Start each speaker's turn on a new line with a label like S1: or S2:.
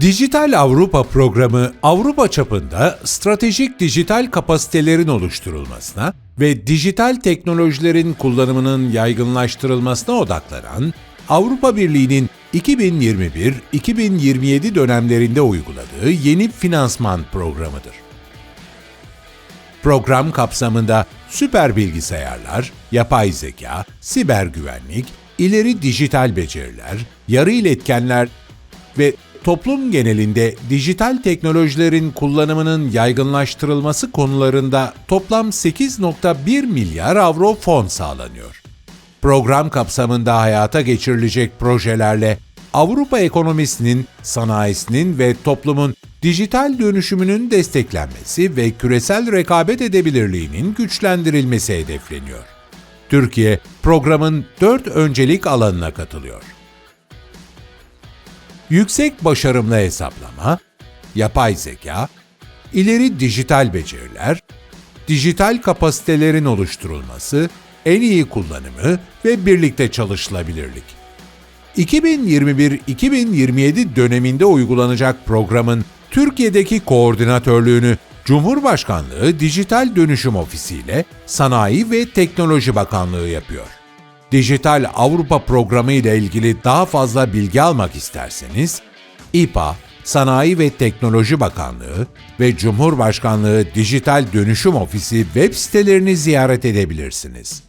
S1: Dijital Avrupa programı Avrupa çapında stratejik dijital kapasitelerin oluşturulmasına ve dijital teknolojilerin kullanımının yaygınlaştırılmasına odaklanan Avrupa Birliği'nin 2021-2027 dönemlerinde uyguladığı yeni finansman programıdır. Program kapsamında süper bilgisayarlar, yapay zeka, siber güvenlik, ileri dijital beceriler, yarı iletkenler ve toplum genelinde dijital teknolojilerin kullanımının yaygınlaştırılması konularında toplam 8.1 milyar avro fon sağlanıyor. Program kapsamında hayata geçirilecek projelerle Avrupa ekonomisinin, sanayisinin ve toplumun dijital dönüşümünün desteklenmesi ve küresel rekabet edebilirliğinin güçlendirilmesi hedefleniyor. Türkiye, programın dört öncelik alanına katılıyor. Yüksek başarımlı hesaplama, yapay zeka, ileri dijital beceriler, dijital kapasitelerin oluşturulması, en iyi kullanımı ve birlikte çalışılabilirlik. 2021-2027 döneminde uygulanacak programın Türkiye'deki koordinatörlüğünü Cumhurbaşkanlığı Dijital Dönüşüm Ofisi ile Sanayi ve Teknoloji Bakanlığı yapıyor. Dijital Avrupa Programı ile ilgili daha fazla bilgi almak isterseniz, İPA, Sanayi ve Teknoloji Bakanlığı ve Cumhurbaşkanlığı Dijital Dönüşüm Ofisi web sitelerini ziyaret edebilirsiniz.